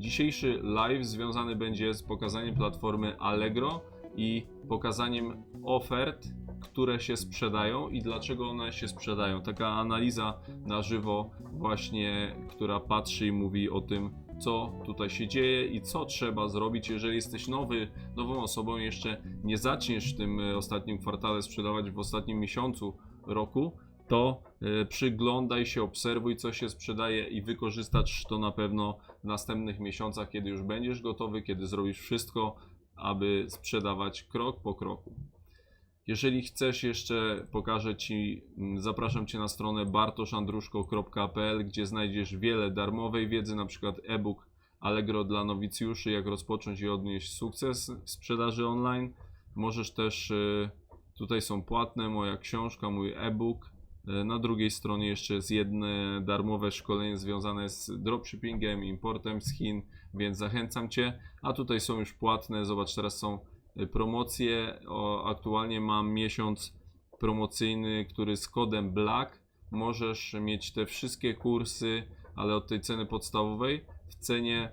Dzisiejszy live związany będzie z pokazaniem platformy Allegro i pokazaniem ofert, które się sprzedają i dlaczego one się sprzedają. Taka analiza na żywo, właśnie, która patrzy i mówi o tym, co tutaj się dzieje i co trzeba zrobić, jeżeli jesteś nowy, nową osobą jeszcze nie zaczniesz w tym ostatnim kwartale sprzedawać w ostatnim miesiącu roku, to e, przyglądaj się, obserwuj, co się sprzedaje i wykorzystasz to na pewno w następnych miesiącach, kiedy już będziesz gotowy, kiedy zrobisz wszystko, aby sprzedawać krok po kroku. Jeżeli chcesz jeszcze pokażę Ci, zapraszam Cię na stronę bartoszandruszko.pl, gdzie znajdziesz wiele darmowej wiedzy, na przykład e-book Allegro dla nowicjuszy, jak rozpocząć i odnieść sukces w sprzedaży online. Możesz też, y, tutaj są płatne, moja książka, mój e-book. Y, Na drugiej stronie jeszcze jest jedno darmowe szkolenie związane z dropshippingiem, importem z Chin, więc zachęcam Cię. A tutaj są już płatne, zobacz, teraz są y, promocje. O, aktualnie mam miesiąc promocyjny, który z kodem BLACK możesz mieć te wszystkie kursy, ale od tej ceny podstawowej w cenie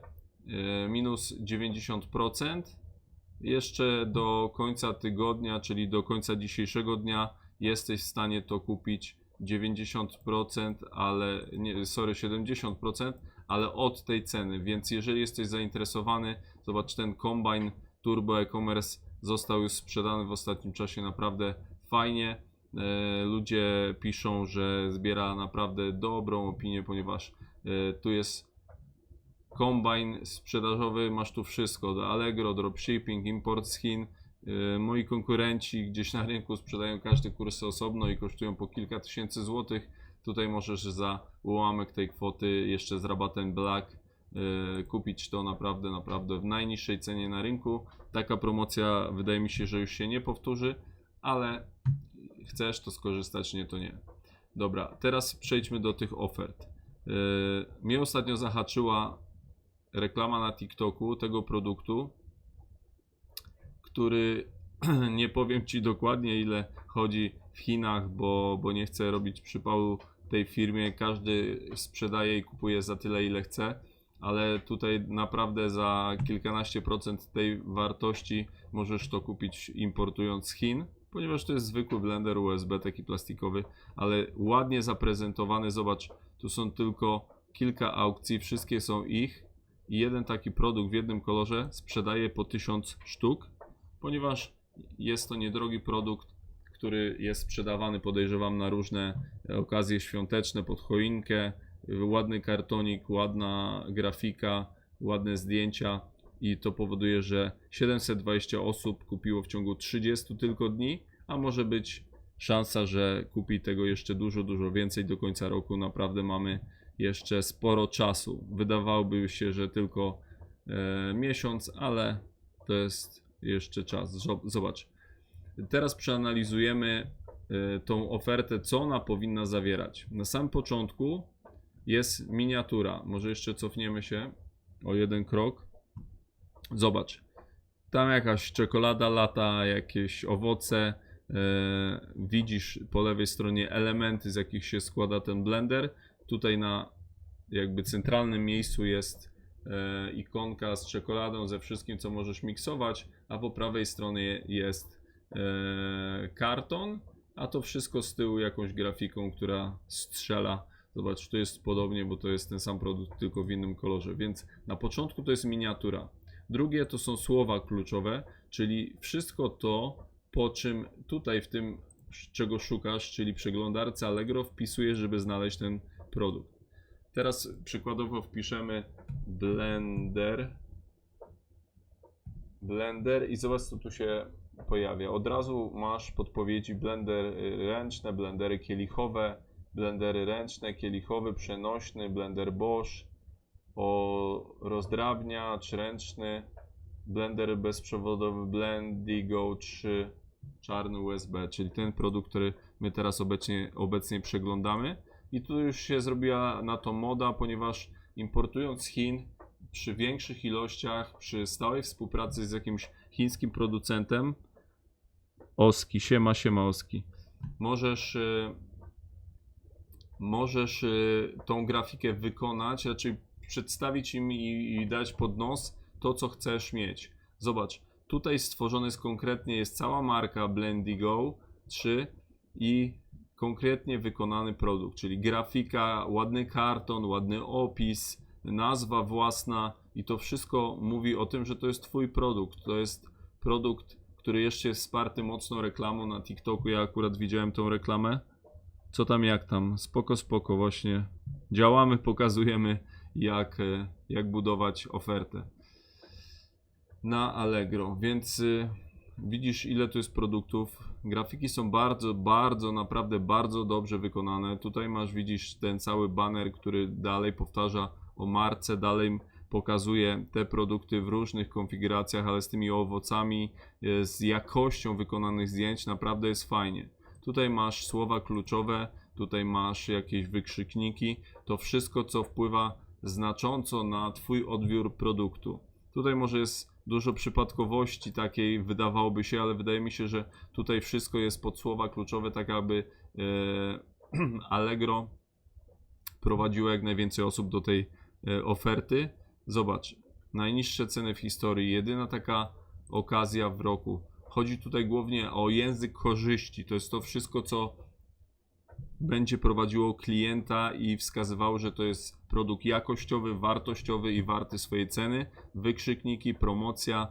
y, minus 90%. Jeszcze do końca tygodnia, czyli do końca dzisiejszego dnia, jesteś w stanie to kupić 90%, ale nie, sorry, 70%, ale od tej ceny. Więc jeżeli jesteś zainteresowany, zobacz ten Combine Turbo e-commerce został już sprzedany w ostatnim czasie naprawdę fajnie. E, Ludzie piszą, że zbiera naprawdę dobrą opinię, ponieważ e, tu jest kombajn sprzedażowy, masz tu wszystko, do Allegro, dropshipping, import z Chin. Yy, Moi konkurenci gdzieś na rynku sprzedają każdy kurs osobno i kosztują po kilka tysięcy złotych. Tutaj możesz za ułamek tej kwoty jeszcze z rabatem Black yy, kupić to naprawdę, naprawdę w najniższej cenie na rynku. Taka promocja wydaje mi się, że już się nie powtórzy, ale chcesz to skorzystać, nie to nie. Dobra, teraz przejdźmy do tych ofert. Yy, Mnie ostatnio zahaczyła reklama na TikToku tego produktu, który nie powiem Ci dokładnie ile chodzi w Chinach, bo, bo nie chcę robić przypału tej firmie. Każdy sprzedaje i kupuje za tyle ile chce, ale tutaj naprawdę za kilkanaście procent tej wartości możesz to kupić importując z Chin. Ponieważ to jest zwykły blender USB, taki plastikowy, ale ładnie zaprezentowany. Zobacz, tu są tylko kilka aukcji, wszystkie są ich i jeden taki produkt w jednym kolorze sprzedaje po 1000 sztuk, ponieważ jest to niedrogi produkt, który jest sprzedawany, podejrzewam, na różne okazje świąteczne, pod choinkę, ładny kartonik, ładna grafika, ładne zdjęcia i to powoduje, że 720 osób kupiło w ciągu 30 tylko dni, a może być szansa, że kupi tego jeszcze dużo, dużo więcej do końca roku. Naprawdę mamy jeszcze sporo czasu. Wydawałoby się, że tylko e, miesiąc, ale to jest jeszcze czas. Zo- Zobacz. Teraz przeanalizujemy e, tą ofertę, co ona powinna zawierać. Na samym początku jest miniatura. Może jeszcze cofniemy się o jeden krok. Zobacz. Tam jakaś czekolada lata, jakieś owoce. E, widzisz po lewej stronie elementy, z jakich się składa ten blender. Tutaj na jakby centralnym miejscu jest ikonka z czekoladą, ze wszystkim, co możesz miksować, a po prawej stronie jest e, karton, a to wszystko z tyłu jakąś grafiką, która strzela. Zobacz, tu jest podobnie, bo to jest ten sam produkt, tylko w innym kolorze. Więc na początku to jest miniatura. Drugie to są słowa kluczowe, czyli wszystko to, po czym tutaj w tym, czego szukasz, czyli przeglądarce Allegro, wpisujesz, żeby znaleźć ten produkt. Teraz przykładowo wpiszemy Blender. Blender i zobacz co tu się pojawia. Od razu masz podpowiedzi blender ręczne, blendery kielichowe, blendery ręczne, kielichowy, przenośny, blender Bosch, o rozdrabniacz ręczny, blender bezprzewodowy Blendigo 3 czarny USB, czyli ten produkt, który my teraz obecnie, obecnie przeglądamy. I tu już się zrobiła na to moda, ponieważ importując z Chin przy większych ilościach, przy stałej współpracy z jakimś chińskim producentem, Oski, siema, siema Oski, możesz, y, możesz y, tą grafikę wykonać, raczej przedstawić im i, i dać pod nos to, co chcesz mieć. Zobacz, tutaj stworzony jest konkretnie, jest cała marka Blendigo 3 i konkretnie wykonany produkt, czyli grafika, ładny karton, ładny opis, nazwa własna i to wszystko mówi o tym, że to jest Twój produkt. To jest produkt, który jeszcze jest wsparty mocno reklamą na TikToku. Ja akurat widziałem tą reklamę. Co tam, jak tam? Spoko, spoko, właśnie. Działamy, pokazujemy, jak, e, jak budować ofertę na Allegro. Więc y, widzisz, ile tu jest produktów. Grafiki są bardzo, bardzo, naprawdę bardzo dobrze wykonane. Tutaj masz, widzisz, ten cały banner, który dalej powtarza o marce, dalej pokazuje te produkty w różnych konfiguracjach, ale z tymi owocami, e, z jakością wykonanych zdjęć naprawdę jest fajnie. Tutaj masz słowa kluczowe, tutaj masz jakieś wykrzykniki, to wszystko, co wpływa znacząco na Twój odbiór produktu. Tutaj może jest dużo przypadkowości takiej, wydawałoby się, ale wydaje mi się, że tutaj wszystko jest pod słowa kluczowe, tak aby e, Allegro prowadziło jak najwięcej osób do tej e, oferty. Zobacz, najniższe ceny w historii, jedyna taka okazja w roku. Chodzi tutaj głównie o język korzyści. To jest to wszystko, co będzie prowadziło klienta i wskazywało, że to jest produkt jakościowy, wartościowy i warty swojej ceny. Wykrzykniki, promocja,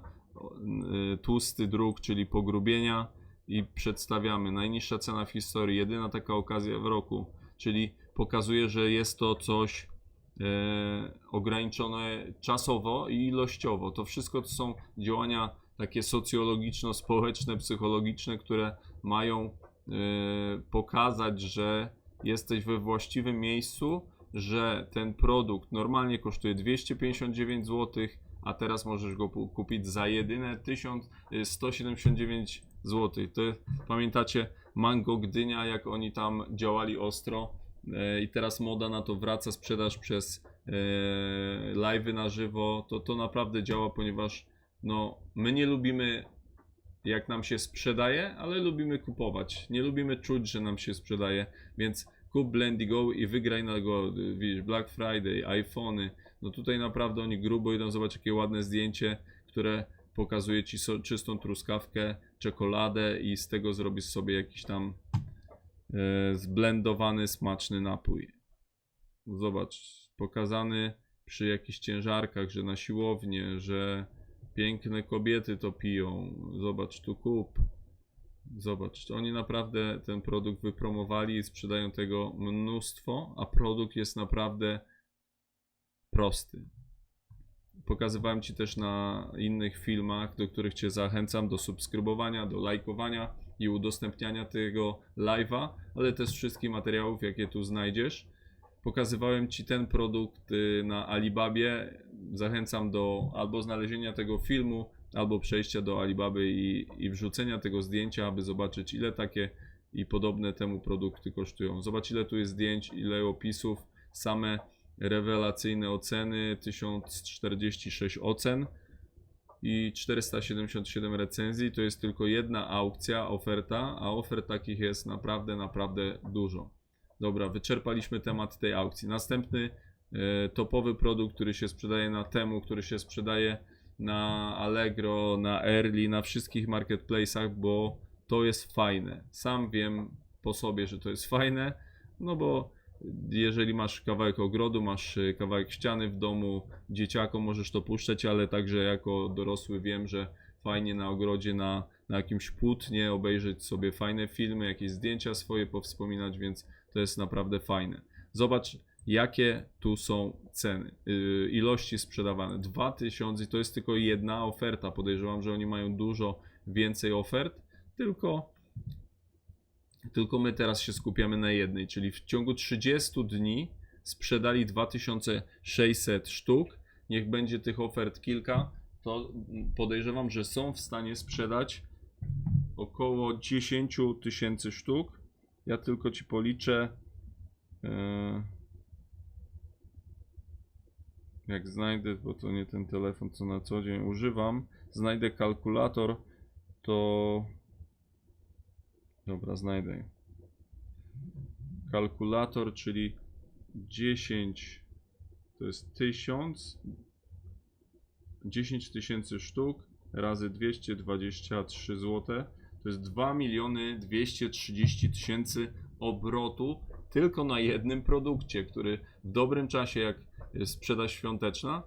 y, tłusty druk, czyli pogrubienia i przedstawiamy najniższa cena w historii, jedyna taka okazja w roku, czyli pokazuje, że jest to coś e, ograniczone czasowo i ilościowo. To wszystko to są działania takie socjologiczno-społeczne, psychologiczne, które mają pokazać, że jesteś we właściwym miejscu, że ten produkt normalnie kosztuje 259 zł, a teraz możesz go kupić za jedyne 1179 zł. To pamiętacie Mango Gdynia, jak oni tam działali ostro e, i teraz moda na to wraca, sprzedaż przez e, live'y na żywo, to to naprawdę działa, ponieważ no, my nie lubimy jak nam się sprzedaje, ale lubimy kupować. Nie lubimy czuć, że nam się sprzedaje, więc kup Blendigo i wygraj na go, widzisz, Black Friday, iPhony. No tutaj naprawdę oni grubo idą, zobacz jakie ładne zdjęcie, które pokazuje ci so, czystą truskawkę, czekoladę i z tego zrobisz sobie jakiś tam e, zblendowany, smaczny napój. Zobacz, pokazany przy jakichś ciężarkach, że na siłownię, że piękne kobiety to piją. Zobacz, tu kup. Zobacz, oni naprawdę ten produkt wypromowali i sprzedają tego mnóstwo, a produkt jest naprawdę prosty. Pokazywałem Ci też na innych filmach, do których Cię zachęcam do subskrybowania, do lajkowania i udostępniania tego live'a, ale też wszystkich materiałów, jakie tu znajdziesz. Pokazywałem Ci ten produkt y, na Alibabie. Zachęcam do albo znalezienia tego filmu, albo przejścia do Alibaby i, i wrzucenia tego zdjęcia, aby zobaczyć ile takie i podobne temu produkty kosztują. Zobacz ile tu jest zdjęć, ile opisów, same rewelacyjne oceny, 1046 ocen i 477 recenzji. To jest tylko jedna aukcja, oferta, a ofert takich jest naprawdę, naprawdę dużo. Dobra, wyczerpaliśmy temat tej aukcji. Następny e, topowy produkt, który się sprzedaje na Temu, który się sprzedaje na Allegro, na Early, na wszystkich marketplace'ach, bo to jest fajne. Sam wiem po sobie, że to jest fajne, no bo jeżeli masz kawałek ogrodu, masz y, kawałek ściany w domu, dzieciakom możesz to puszczać, ale także jako dorosły wiem, że fajnie na ogrodzie, na, na jakimś płótnie obejrzeć sobie fajne filmy, jakieś zdjęcia swoje powspominać, więc to jest naprawdę fajne. Zobacz, jakie tu są ceny, yy, ilości sprzedawane. 2000 to jest tylko jedna oferta. Podejrzewam, że oni mają dużo więcej ofert, tylko, tylko my teraz się skupiamy na jednej, czyli w ciągu 30 dni sprzedali 2600 sztuk. Niech będzie tych ofert kilka, to podejrzewam, że są w stanie sprzedać około 10 tysięcy sztuk. Ja tylko ci policzę. Yy, jak znajdę, bo to nie ten telefon, co na co dzień używam, znajdę kalkulator, to. Dobra, znajdę. Kalkulator, czyli 10 to jest 1000, 10 tysięcy sztuk razy 223 zł. To jest 2 miliony 230 tysięcy obrotu tylko na jednym produkcie, który w dobrym czasie, jak sprzedaż świąteczna,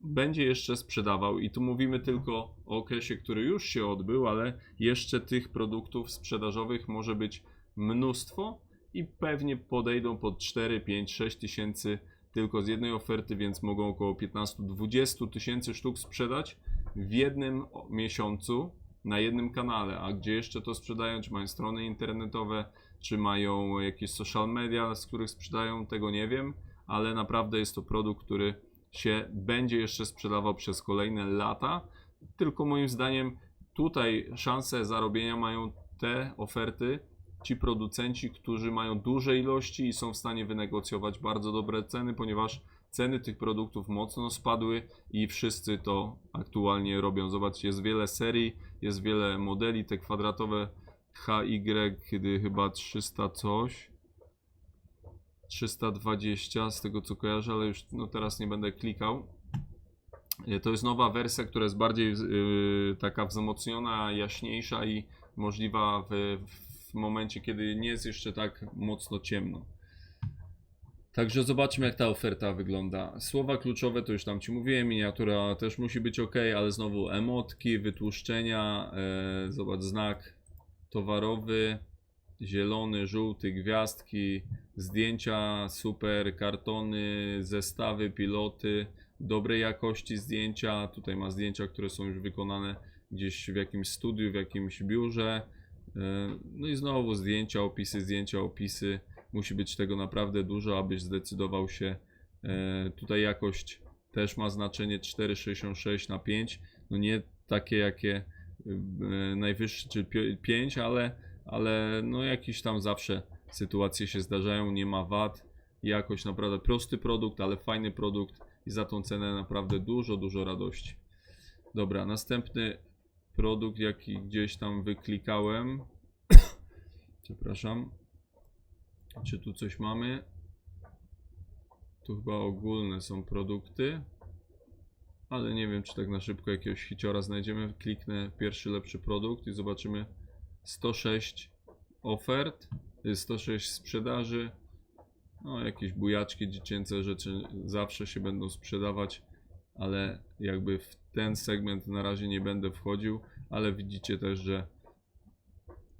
będzie jeszcze sprzedawał. I tu mówimy tylko o okresie, który już się odbył, ale jeszcze tych produktów sprzedażowych może być mnóstwo i pewnie podejdą pod 4, 5, 6 tysięcy tylko z jednej oferty, więc mogą około 15-20 tysięcy sztuk sprzedać w jednym miesiącu na jednym kanale. A gdzie jeszcze to sprzedają? Czy mają strony internetowe, czy mają jakieś social media, z których sprzedają? Tego nie wiem, ale naprawdę jest to produkt, który się będzie jeszcze sprzedawał przez kolejne lata. Tylko moim zdaniem tutaj szanse zarobienia mają te oferty, ci producenci, którzy mają duże ilości i są w stanie wynegocjować bardzo dobre ceny, ponieważ ceny tych produktów mocno spadły i wszyscy to aktualnie robią. Zobaczcie, jest wiele serii, jest wiele modeli, te kwadratowe HY, kiedy chyba 300 coś. 320 z tego co kojarzę, ale już no teraz nie będę klikał. E, To jest nowa wersja, która jest bardziej yy, taka wzmocniona, jaśniejsza i możliwa w, w momencie, kiedy nie jest jeszcze tak mocno ciemno. Także zobaczmy, jak ta oferta wygląda. Słowa kluczowe to już tam Ci mówiłem, miniatura też musi być ok, ale znowu emotki, wytłuszczenia, e, zobacz znak towarowy, zielony, żółty, gwiazdki, zdjęcia super, kartony, zestawy, piloty, dobrej jakości zdjęcia. Tutaj ma zdjęcia, które są już wykonane gdzieś w jakimś studiu, w jakimś biurze. E, No i znowu zdjęcia, opisy, zdjęcia, opisy. Musi być tego naprawdę dużo, abyś zdecydował się. E, Tutaj jakość też ma znaczenie 4,66 na 5. No nie takie jakie e, najwyższe, czy 5, ale, ale no jakieś tam zawsze sytuacje się zdarzają, nie ma wad. Jakość naprawdę prosty produkt, ale fajny produkt i za tą cenę naprawdę dużo, dużo radości. Dobra, następny produkt, jaki gdzieś tam wyklikałem. Przepraszam. Czy tu coś mamy? Tu chyba ogólne są produkty. Ale nie wiem, czy tak na szybko jakiegoś hiciora znajdziemy. Kliknę pierwszy lepszy produkt i zobaczymy 106 ofert, y, 106 sprzedaży. No, jakieś bujaczki dziecięce rzeczy zawsze się będą sprzedawać, ale jakby w ten segment na razie nie będę wchodził, ale widzicie też, że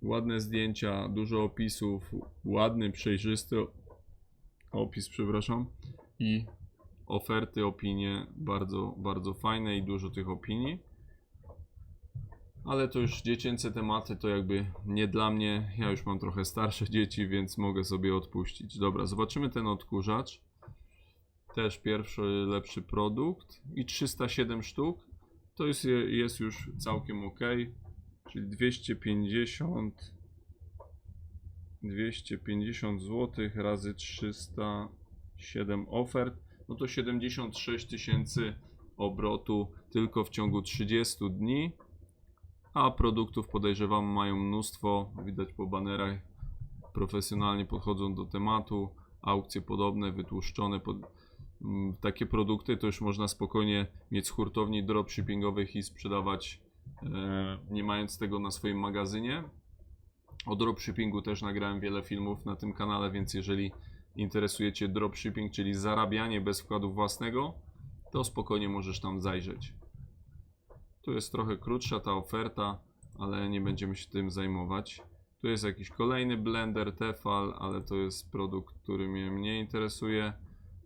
ładne zdjęcia, dużo opisów, ładny, przejrzysty opis, przepraszam, i oferty, opinie bardzo, bardzo fajne i dużo tych opinii. Ale to już dziecięce tematy, to jakby nie dla mnie. Ja już mam trochę starsze dzieci, więc mogę sobie odpuścić. Dobra, zobaczymy ten odkurzacz. Też pierwszy lepszy produkt i 307 sztuk. To jest, jest już całkiem ok. Czyli 250 250 zł razy 307 ofert, no to 76 tysięcy obrotu tylko w ciągu 30 dni. A produktów podejrzewam mają mnóstwo, widać po banerach, profesjonalnie podchodzą do tematu, aukcje podobne, wytłuszczone. Pod... mm, Takie produkty to już można spokojnie mieć z hurtowni dropshippingowych i sprzedawać nie mając tego na swoim magazynie. O dropshippingu też nagrałem wiele filmów na tym kanale, więc jeżeli interesuje Cię dropshipping, czyli zarabianie bez wkładu własnego, to spokojnie możesz tam zajrzeć. Tu jest trochę krótsza ta oferta, ale nie będziemy się tym zajmować. Tu jest jakiś kolejny blender Tefal, ale to jest produkt, który mnie mniej interesuje.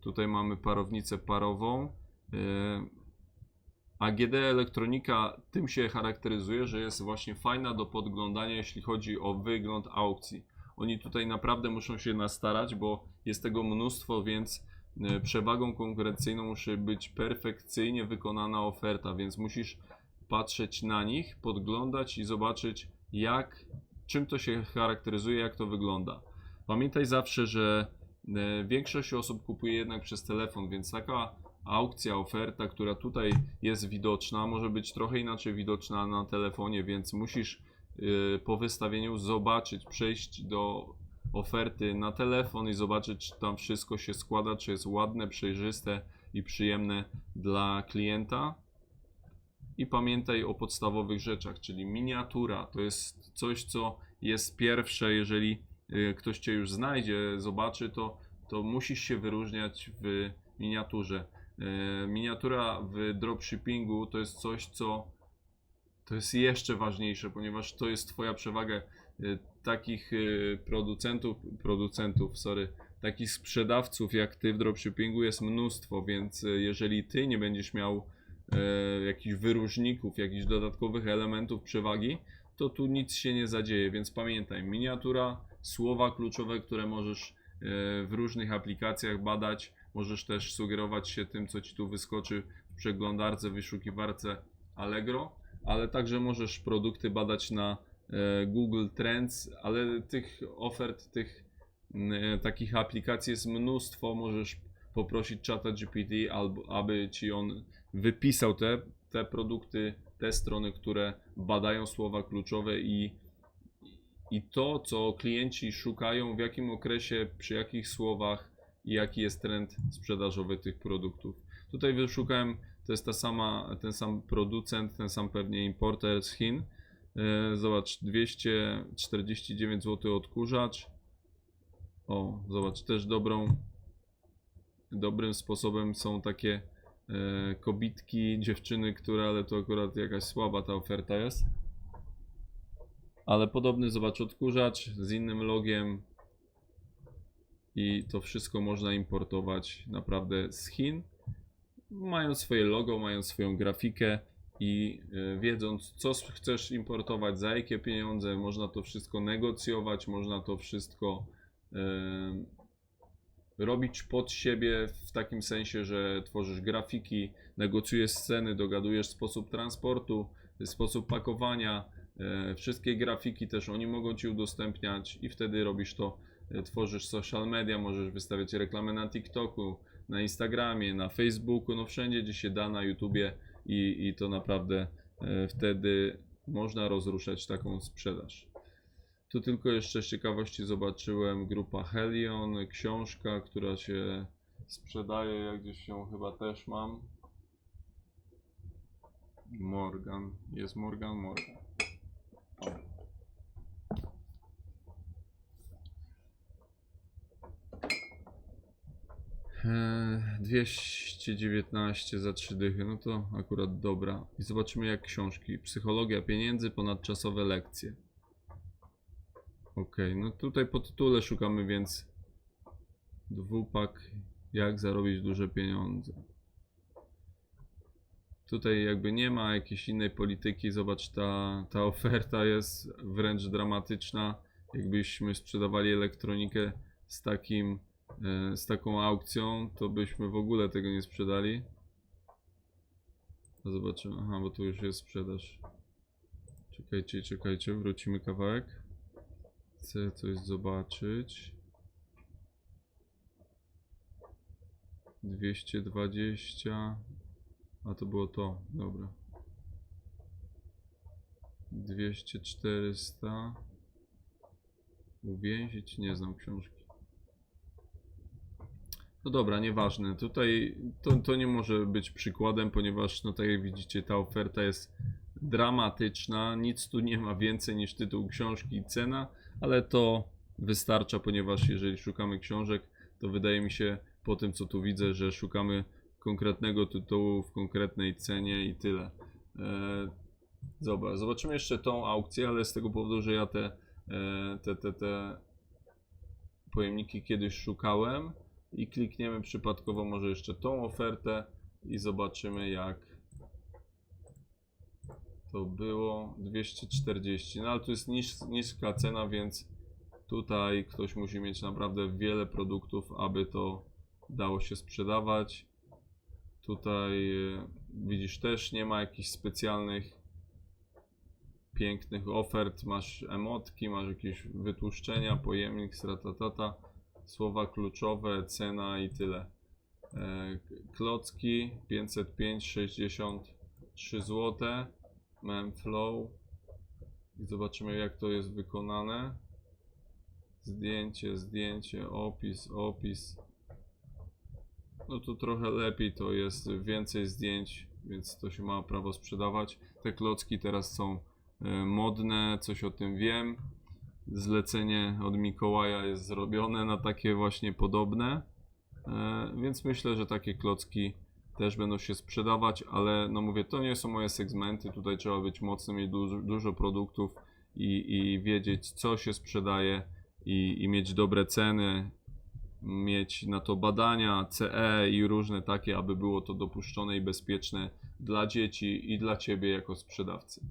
Tutaj mamy parownicę parową. Yy, AGD Elektronika tym się charakteryzuje, że jest właśnie fajna do podglądania, jeśli chodzi o wygląd aukcji. Oni tutaj naprawdę muszą się nastarać, bo jest tego mnóstwo, więc e, przewagą konkurencyjną musi być perfekcyjnie wykonana oferta, więc musisz patrzeć na nich, podglądać i zobaczyć jak, czym to się charakteryzuje, jak to wygląda. Pamiętaj zawsze, że e, większość osób kupuje jednak przez telefon, więc taka aukcja, oferta, która tutaj jest widoczna, może być trochę inaczej widoczna na telefonie, więc musisz y, po wystawieniu zobaczyć, przejść do oferty na telefon i zobaczyć, czy tam wszystko się składa, czy jest ładne, przejrzyste i przyjemne dla klienta. I pamiętaj o podstawowych rzeczach, czyli miniatura to jest coś, co jest pierwsze, jeżeli y, ktoś Cię już znajdzie, zobaczy to, to musisz się wyróżniać w miniaturze. Y, Miniatura w dropshippingu to jest coś, co to jest jeszcze ważniejsze, ponieważ to jest Twoja przewaga. Y, Takich y, producentów, producentów, sorry, takich sprzedawców jak Ty w dropshippingu jest mnóstwo, więc jeżeli Ty nie będziesz miał e, jakichś wyróżników, jakichś dodatkowych elementów przewagi, to tu nic się nie zadzieje, więc pamiętaj, miniatura, słowa kluczowe, które możesz e, w różnych aplikacjach badać, możesz też sugerować się tym, co Ci tu wyskoczy w przeglądarce, wyszukiwarce Allegro, ale także możesz produkty badać na e, Google Trends, ale tych ofert, tych mm, takich aplikacji jest mnóstwo, możesz poprosić czata GPT, albo aby Ci on wypisał te, te produkty, te strony, które badają słowa kluczowe i, i to, co klienci szukają, w jakim okresie, przy jakich słowach i jaki jest trend sprzedażowy tych produktów. Tutaj wyszukałem, to jest ta sama, ten sam producent, ten sam pewnie importer z Chin. E, Zobacz, 249 zł odkurzacz. O, zobacz, też dobrą, dobrym sposobem są takie e, kobitki, dziewczyny, które, ale to akurat jakaś słaba ta oferta jest. Ale podobny, zobacz, odkurzacz z innym logiem. I to wszystko można importować naprawdę z Chin. Mają swoje logo, mają swoją grafikę i e, wiedząc, co chcesz importować, za jakie pieniądze, można to wszystko negocjować, można to wszystko em, robić pod siebie w takim sensie, że tworzysz grafiki, negocjujesz sceny, dogadujesz sposób transportu, sposób pakowania, e, wszystkie grafiki też oni mogą ci udostępniać i wtedy robisz to, e, tworzysz social media, możesz wystawiać reklamę na TikToku, na Instagramie, na Facebooku, no wszędzie gdzie się da, na YouTubie i, i to naprawdę e, wtedy można rozruszać taką sprzedaż. Tu tylko jeszcze z ciekawości zobaczyłem grupa Helion, książka, która się sprzedaje, jak gdzieś ją chyba też mam. Morgan, jest Morgan, Morgan. O. 219 za 3 dychy, no to akurat dobra. I zobaczymy jak książki. Psychologia pieniędzy, ponadczasowe lekcje. Okej, no tutaj po tytule szukamy więc dwupak jak zarobić duże pieniądze. Tutaj jakby nie ma jakiejś innej polityki, zobacz ta, ta oferta jest wręcz dramatyczna. Jakbyśmy sprzedawali elektronikę z takim, e, z taką aukcją, to byśmy w ogóle tego nie sprzedali. Zobaczymy, aha, bo tu już jest sprzedaż. Czekajcie, czekajcie, wrócimy kawałek. Chcę coś zobaczyć. 220. A to było to, dobra. 200, 400. Uwięzić? Nie znam książki. No dobra, nieważne. Tutaj to, to nie może być przykładem, ponieważ, no tak jak widzicie, ta oferta jest dramatyczna. Nic tu nie ma więcej niż tytuł książki i cena, ale to wystarcza, ponieważ jeżeli szukamy książek, to wydaje mi się po tym, co tu widzę, że szukamy konkretnego tytułu w konkretnej cenie i tyle. E, Zobacz, zobaczymy jeszcze tą aukcję, ale z tego powodu, że ja te, e, te, te, te pojemniki kiedyś szukałem i klikniemy przypadkowo może jeszcze tą ofertę i zobaczymy jak to było. 240, no ale tu jest niż, niska cena, więc tutaj ktoś musi mieć naprawdę wiele produktów, aby to dało się sprzedawać. Tutaj e, widzisz też nie ma jakichś specjalnych pięknych ofert, masz emotki, masz jakieś wytłuszczenia, pojemnik, stratatata, słowa kluczowe, cena i tyle. E, Klocki 505, 63 zł. Memflow. I zobaczymy jak to jest wykonane. zdjęcie, zdjęcie, opis, opis. No to trochę lepiej to jest, więcej zdjęć, więc to się ma prawo sprzedawać. Te klocki teraz są e, modne, coś o tym wiem. Zlecenie od Mikołaja jest zrobione na takie właśnie podobne. E, Więc myślę, że takie klocki też będą się sprzedawać, ale no mówię, to nie są moje segmenty. Tutaj trzeba być mocnym, mieć dużo, dużo produktów i, i wiedzieć, co się sprzedaje i, i mieć dobre ceny, mieć na to badania CE i różne takie, aby było to dopuszczone i bezpieczne dla dzieci i dla ciebie jako sprzedawcy.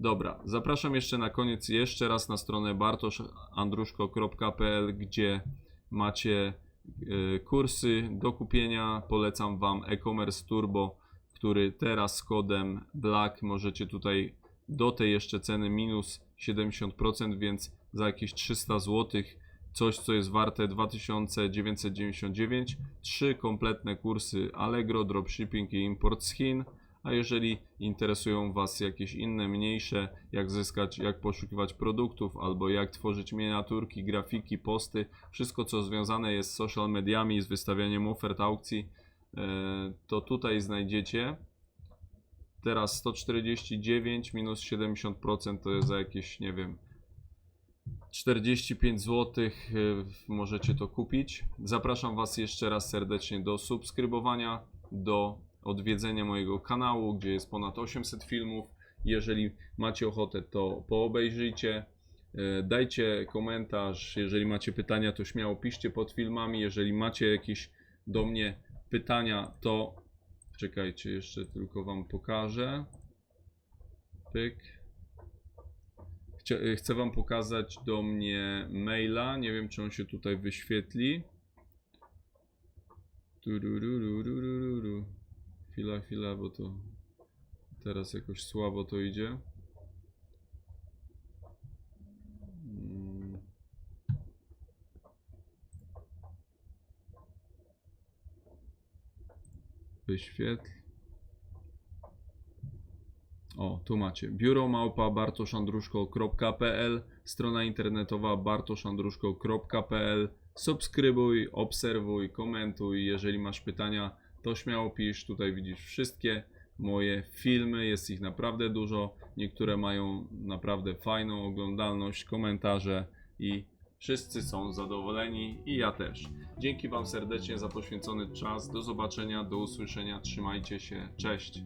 Dobra, zapraszam jeszcze na koniec jeszcze raz na stronę bartoszandruszko.pl, gdzie macie e, kursy do kupienia. Polecam Wam e-commerce turbo, który teraz z kodem BLACK możecie tutaj do tej jeszcze ceny minus 70%, więc za jakieś 300 zł coś, co jest warte 2999. Trzy kompletne kursy Allegro, dropshipping i import z Chin. A jeżeli interesują Was jakieś inne, mniejsze, jak zyskać, jak poszukiwać produktów, albo jak tworzyć miniaturki, grafiki, posty, wszystko co związane jest z social mediami, z wystawianiem ofert, aukcji, e, to tutaj znajdziecie. Teraz 149 minus 70% to jest za jakieś, nie wiem, 45 zł możecie to kupić. Zapraszam Was jeszcze raz serdecznie do subskrybowania, do odwiedzenia mojego kanału, gdzie jest ponad 800 filmów. Jeżeli macie ochotę, to poobejrzyjcie. E, Dajcie komentarz. Jeżeli macie pytania, to śmiało piszcie pod filmami. Jeżeli macie jakieś do mnie pytania, to czekajcie, jeszcze tylko Wam pokażę. Pyk. Y, Chcę Wam pokazać do mnie maila. Nie wiem, czy on się tutaj wyświetli. Chwila, chwila, bo to teraz jakoś słabo to idzie. Mm. Wyświetl. O, tu macie. Biuro małpa bartoszandruszko.pl Strona internetowa bartoszandruszko.pl Subskrybuj, obserwuj, komentuj. Jeżeli masz pytania, to śmiało pisz. Tutaj widzisz wszystkie moje filmy. Jest ich naprawdę dużo. Niektóre mają naprawdę fajną oglądalność, komentarze i wszyscy są zadowoleni i ja też. Dzięki Wam serdecznie za poświęcony czas. Do zobaczenia, do usłyszenia. Trzymajcie się. Cześć.